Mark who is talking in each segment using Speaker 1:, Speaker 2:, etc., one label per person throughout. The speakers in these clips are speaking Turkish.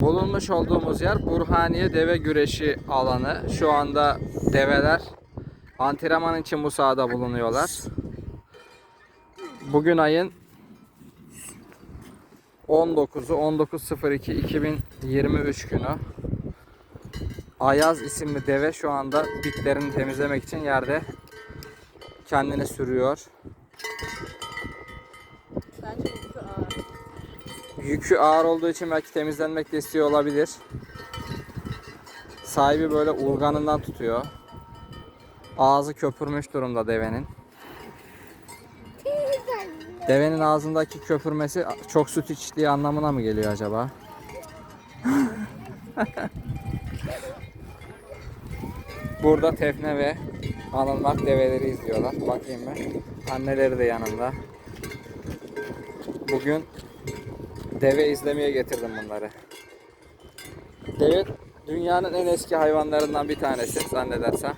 Speaker 1: Bulunmuş olduğumuz yer Burhaniye Deve Güreşi alanı. Şu anda develer antrenman için bu sahada bulunuyorlar. Bugün ayın 19'u 19.02.2023 günü. Ayaz isimli deve şu anda bitlerini temizlemek için yerde kendini sürüyor.
Speaker 2: Bence yükü ağır.
Speaker 1: Yükü ağır olduğu için belki temizlenmek de istiyor olabilir. Sahibi böyle urganından tutuyor. Ağzı köpürmüş durumda devenin. Devenin ağzındaki köpürmesi çok süt içtiği anlamına mı geliyor acaba? Burada Tefne ve Anılmak develeri izliyorlar. Bakayım ben. Anneleri de yanında. Bugün deve izlemeye getirdim bunları. Deve dünyanın en eski hayvanlarından bir tanesi zannedersem.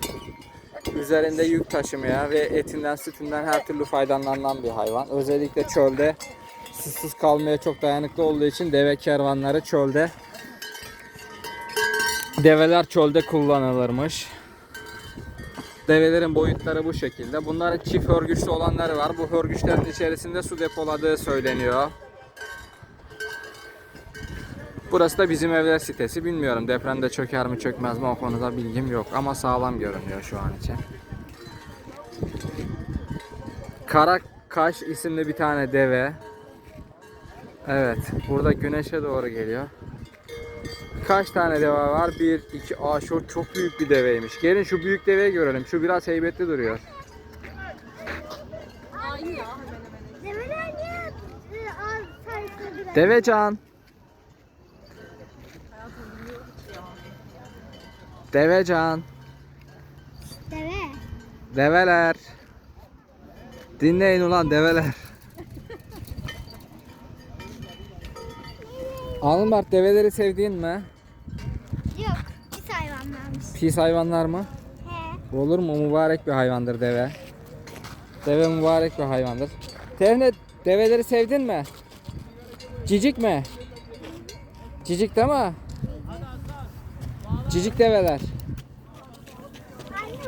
Speaker 1: Üzerinde yük taşımaya ve etinden sütünden her türlü faydalanan bir hayvan. Özellikle çölde susuz kalmaya çok dayanıklı olduğu için deve kervanları çölde develer çölde kullanılırmış. Develerin boyutları bu şekilde. Bunların çift hörgüçlü olanları var. Bu hörgüçlerin içerisinde su depoladığı söyleniyor. Burası da bizim evler sitesi. Bilmiyorum depremde çöker mi çökmez mi o konuda bilgim yok. Ama sağlam görünüyor şu an için. Kara Kaş isimli bir tane deve. Evet. Burada güneşe doğru geliyor. Kaç tane deve var? Bir, iki, aa şu çok büyük bir deveymiş. Gelin şu büyük deveyi görelim. Şu biraz heybetli duruyor.
Speaker 2: Aynı
Speaker 1: Devecan.
Speaker 3: Deve.
Speaker 1: Develer. Dinleyin ulan develer. Almart develeri sevdiğin mi?
Speaker 3: Yok. Pis hayvanlarmış.
Speaker 1: Pis hayvanlar mı?
Speaker 3: He.
Speaker 1: Olur mu? Mübarek bir hayvandır deve. Deve mübarek bir hayvandır. Tevne develeri sevdin mi? Cicik mi? Cicik değil mi? Cicik develer.